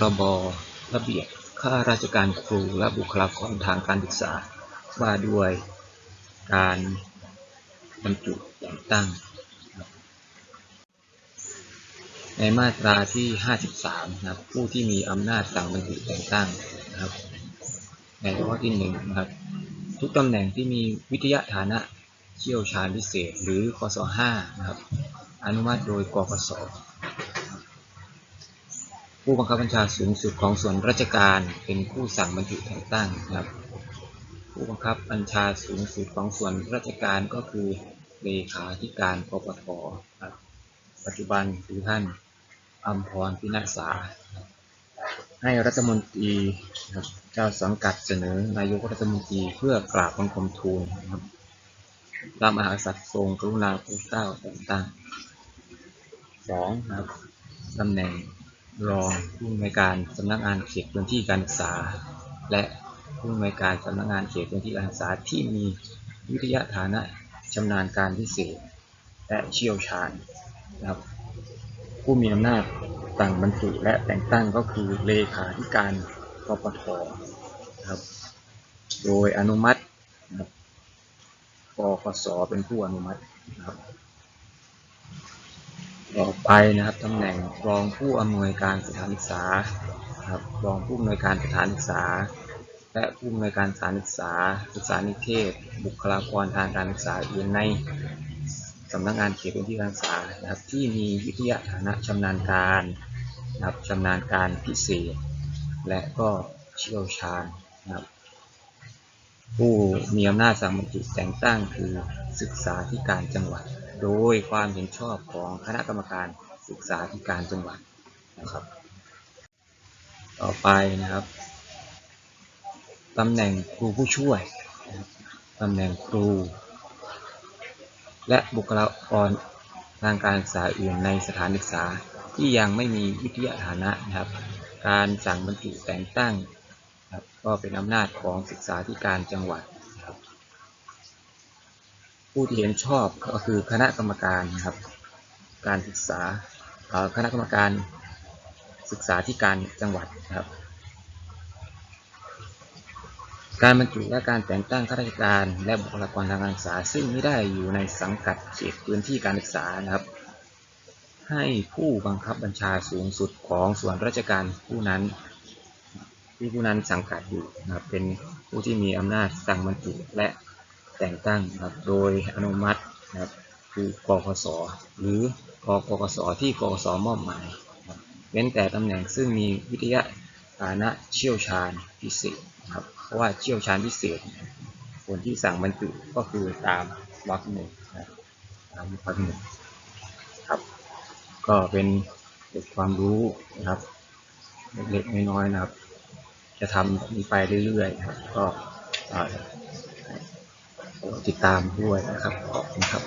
รบ ระเบียบข้าราชการครูและบุคลากรทางการศึกษา ว่าด้วยการบรรจุแต่งตั้ง ในมาตราที่ 53 นะครับ ผู้ที่มีอำนาจสั่งบรรจุแต่งตั้งนะครับ ในข้อที่หนึ่งนะครับ ทุกตำแหน่งที่มีวิทยาฐานะเชี่ยวชาญพิเศษหรือคศ5นะครับ อนุมัติโดยกกส ผู้บังคับบัญชาสูงสุดของส่วนราชการเป็นผู้สั่งบรรจุแต่งตั้งนะครับ ผู้บังคับบัญชาสูงสุดของส่วนราชการก็คือเลขาธิการปปทครับปัจจุบันคือท่านอัมพรพินาศาให้รัฐมนตรีครับเจ้าสังกัดเสนอนายกรัฐมนตรีเพื่อกราบบังคมทูลครับระมหากษัตริย์ทรงกรุณาโปรดเกล้าแต่งตั้งสองครับตำแหน่ง รองผู้อำนวยการสำนักงานเขตพื้นที่การศึกษา และผู้อำนวยการสำนักงานเขตพื้นที่การศึกษาที่มีวิทยาฐานะชำนาญการพิเศษ และเชี่ยวชาญนะครับผู้มีอำนาจสั่งบรรจุและแต่งตั้งก็คือเลขาธิการปปทนะครับโดยอนุมัตินะครับปกสเป็นผู้อนุมัตินะครับ ต่อไปนะครับตำแหน่งรองผู้อำนวยการสถานศึกษาครับรองผู้อำนวยการสถานศึกษา และผู้อำนวยการสถานศึกษา ศึกษานิเทศ บุคลากรทางการศึกษาอื่นในสำนักงานเขตพื้นที่การศึกษานะครับที่มีวิทยาฐานะชำนาญการนะครับชำนาญการพิเศษ และก็เชี่ยวชาญนะครับผู้มีอำนาจสั่งบรรจุแต่งตั้งคือศึกษาธิการจังหวัด โดยความเห็นชอบของคณะกรรมการศึกษาธิการจังหวัดนะครับ ต่อไปนะครับตำแหน่งครูผู้ช่วยตำแหน่งครู และบุคลากรทางการศึกษาอื่นในสถานศึกษาที่ยังไม่มีวิทยาฐานะนะครับ การสั่งบรรจุแต่งตั้งก็เป็นอำนาจของศึกษาธิการจังหวัด ผู้ที่เห็นชอบก็คือคณะกรรมการนะครับ การศึกษาคณะกรรมการศึกษาธิการจังหวัดครับ การบรรจุและการแต่งตั้งข้าราชการและบุคลากรทางการศึกษา ซึ่งไม่ได้อยู่ในสังกัดเขตพื้นที่การศึกษานะครับ ให้ผู้บังคับบัญชาสูงสุดของส่วนราชการผู้นั้นที่ผู้นั้นสังกัดอยู่นะครับเป็นผู้ที่มีอำนาจสั่งบรรจุและ แต่งตั้งครับโดยอนุมัตินะครับคือกกสหรือกกกสที่กกสมอบหมายเว้นแต่ตำแหน่งซึ่งมีวิทยาฐานะเชี่ยวชาญพิเศษนะครับเพราะว่าเชี่ยวชาญพิเศษคนที่สั่งบรรจุก็คือตามวรรคหนึ่งนะครับตามวรรคหนึ่งครับ ก็เป็นเกร็ดความรู้นะครับเล็กๆน้อยๆนะครับ จะทำไปเรื่อยๆครับก็ ติดตามด้วยนะครับ ขอบคุณครับ